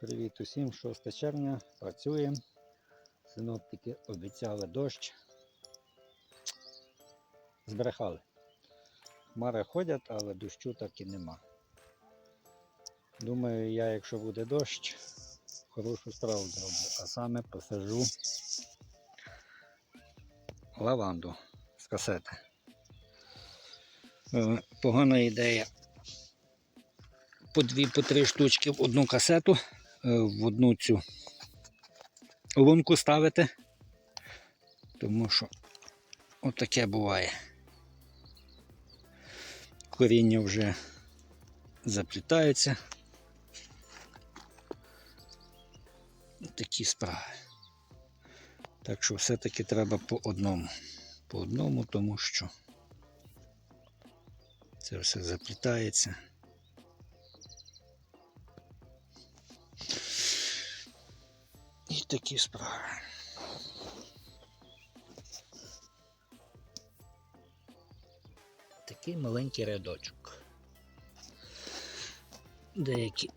Привіт усім, 6 червня, працюємо. Синоптики обіцяли дощ. Збрехали. Хмари ходять, але дощу так і нема. Думаю, я, якщо буде дощ, хорошу справу зроблю, а саме посажу лаванду з касети. Е, Погана ідея по дві, по три штучки в одну касету, в одну цю лунку ставити, тому що отаке буває. Коріння вже заплітається. Такі справи. Так що все-таки треба по одному. По одному, тому що це все заплітається. І такі справи. Такий маленький рядочок. Деякі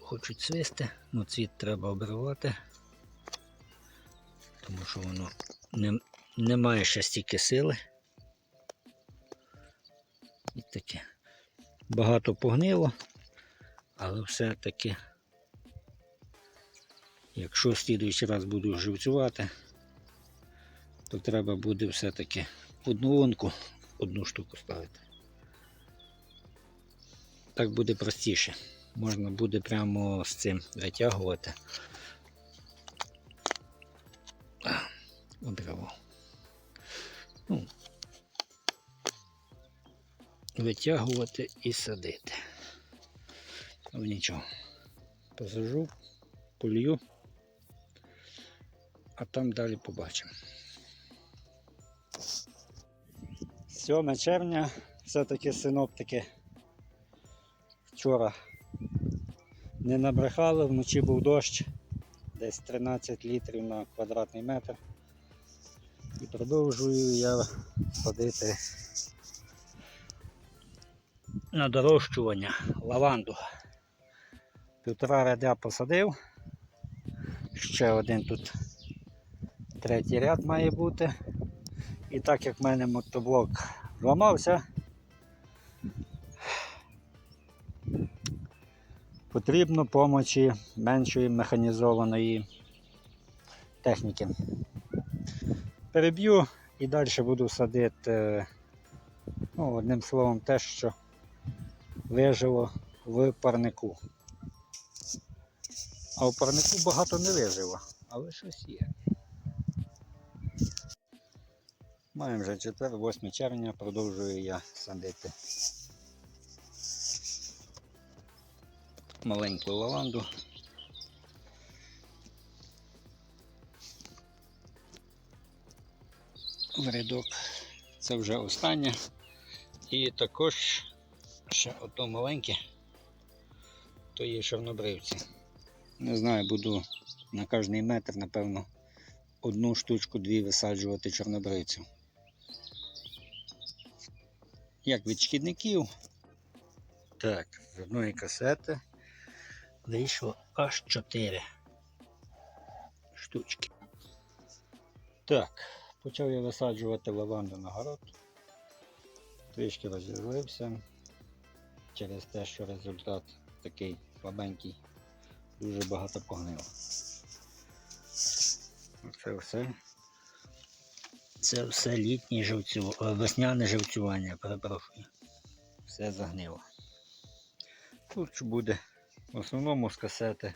хочуть свисти, але цвіт треба обривати, тому що воно не, не має ще стільки сили. І таке. Багато погнило, але все-таки Якщо в слідуючий раз буду живцювати, то треба буде все-таки одну лунку, одну штуку ставити. Так буде простіше. Можна буде прямо з цим витягувати. А, Ну, витягувати і садити. Ну нічого. Посажу, полью а там далі побачимо. 7 червня все-таки синоптики вчора не набрехали, вночі був дощ, десь 13 літрів на квадратний метр. І продовжую я садити на дорощування лаванду. Півтора ряда посадив, ще один тут Третій ряд має бути. І так як в мене мотоблок зламався, потрібно помочі меншої механізованої техніки. Переб'ю і далі буду садити, ну, одним словом, те, що вижило в парнику. А в парнику багато не вижило, але щось є. Маємо вже 4, 8 червня, продовжую я садити маленьку лаванду. В рядок. Це вже останнє. І також ще ото маленьке, то є чорнобривці. Не знаю, буду на кожний метр, напевно, одну штучку-дві висаджувати чорнобривців як від шкідників. Так, з одної касети вийшло аж 4 штучки. Так, почав я висаджувати лаванду на город. Трішки розірвався через те, що результат такий слабенький, дуже багато погнило. Оце все. Це все літнє живцю... е, весняне живцювання, перепрошую. Все загнило. Тут буде в основному з касети.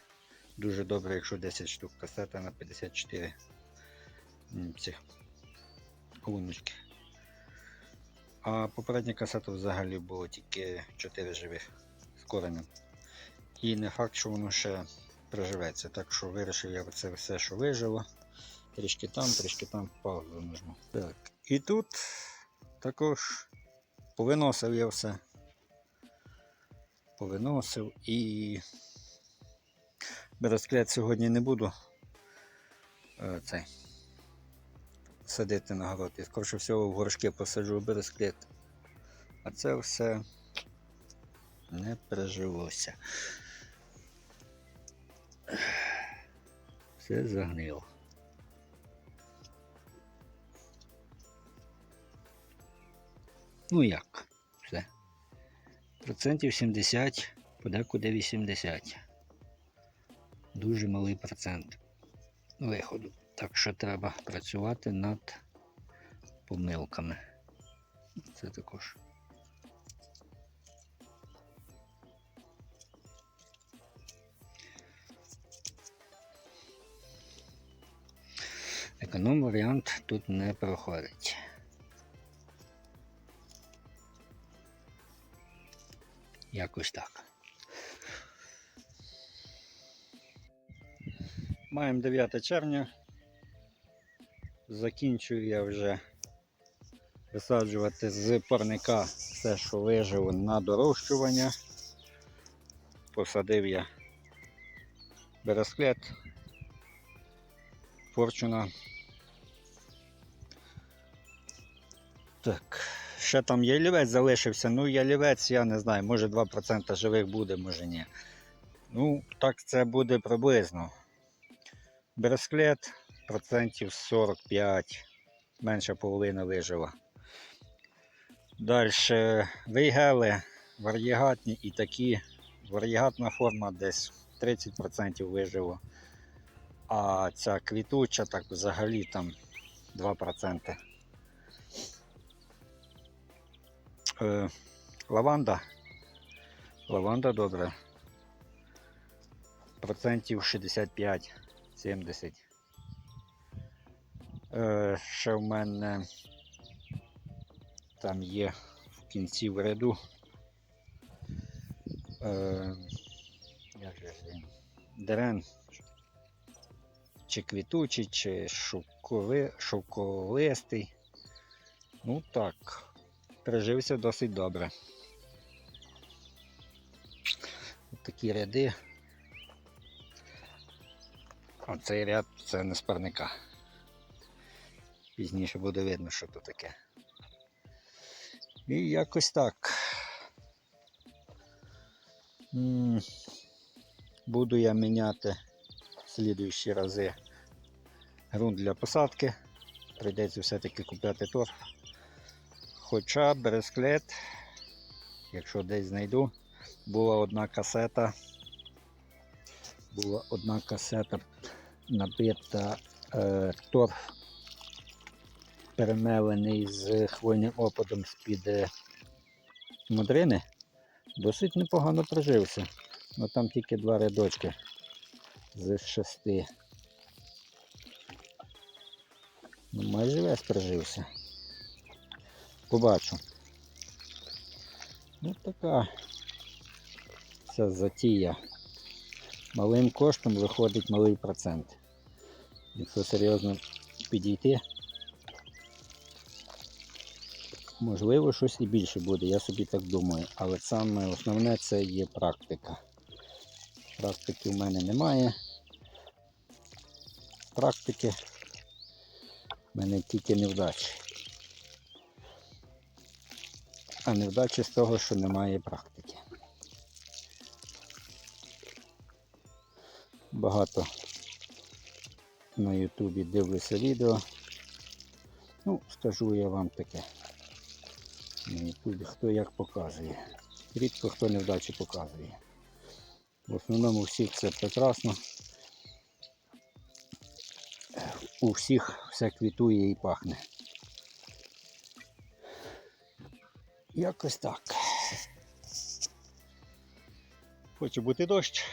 Дуже добре, якщо 10 штук касета на 54 цих луночки. А попередня касета взагалі було тільки 4 живих з коренем. І не факт, що воно ще приживеться. Так що вирішив я це все, що вижило. Трішки там, трішки там паузу нажму. Так. І тут також повиносив я все. Повиносив і бересклет сьогодні не буду е, цей, садити на город. І скоріше всього в горшки посаджу бересклет. А це все не прижилося. Все загнило. Ну як? Все. Процентів 70, подекуди 80. Дуже малий процент виходу. Так що треба працювати над помилками. Це також. Економ варіант тут не проходить. Якось так. Маємо 9 червня. Закінчую я вже висаджувати з парника все, що вижив на дорощування. Посадив я бересклет, форчуна. Так, ще там ялівець залишився. Ну, ялівець, я не знаю, може 2% живих буде, може ні. Ну, так це буде приблизно. Бересклет процентів 45, менша половина вижила. Далі вейгели, варігатні і такі. Варігатна форма десь 30% вижило. А ця квітуча так взагалі там 2%. Е, лаванда. Лаванда добре. Процентів 65-70. Е, ще в мене там є в кінці в ряду. Е, як же він? Дерен. Чи квітучий, чи шовкови, шовковистий. Ну так, прижився досить добре. Ось такі ряди. Оцей ряд це не з парника. Пізніше буде видно, що то таке. І якось так. Буду я міняти слідуючі рази ґрунт для посадки. Прийдеться все-таки купляти торф. Хоча бересклет, якщо десь знайду, була одна касета. Була одна касета набита е, торф перемелений з хвойним опадом з-під е, модрини. Досить непогано прижився. Ну там тільки два рядочки з шести. Ну, майже весь прижився. Побачу. Ну така ця затія. Малим коштом виходить малий процент. Якщо серйозно підійти, можливо щось і більше буде, я собі так думаю. Але саме основне це є практика. Практики в мене немає. Практики в мене тільки невдачі. А невдачі з того, що немає практики. Багато на Ютубі дивлюся відео. Ну, скажу я вам таке. На Ютубі хто як показує. Рідко хто невдачі показує. В основному всіх це прекрасно. У всіх все квітує і пахне. Якось так. Хоче бути дощ.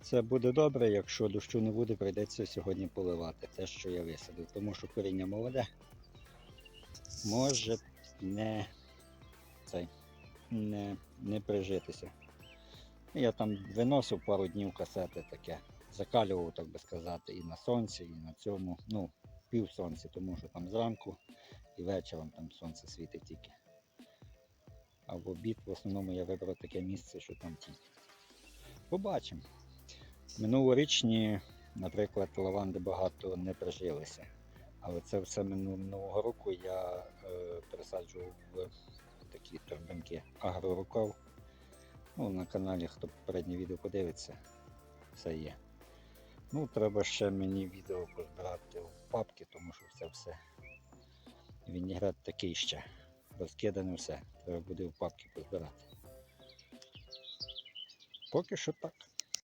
Це буде добре, якщо дощу не буде, прийдеться сьогодні поливати те, що я висадив. Тому що коріння молоде. Може не, цей, не, не прижитися. Я там виносив пару днів касети таке. Закалював, так би сказати, і на сонці, і на цьому. Ну, пів сонця, тому що там зранку і вечором там сонце світить тільки. А в обід в основному я вибрав таке місце, що там тінь. Побачимо. Минулорічні, наприклад, лаванди багато не прижилися. Але це все минулого року я е, пересаджував в такі торбинки агрорукав. Ну, на каналі, хто попереднє відео подивиться, все є. Ну, треба ще мені відео позбирати в папки, тому що це все. Вініград такий ще. Розкидане все. Треба буде в папки позбирати. Поки що так.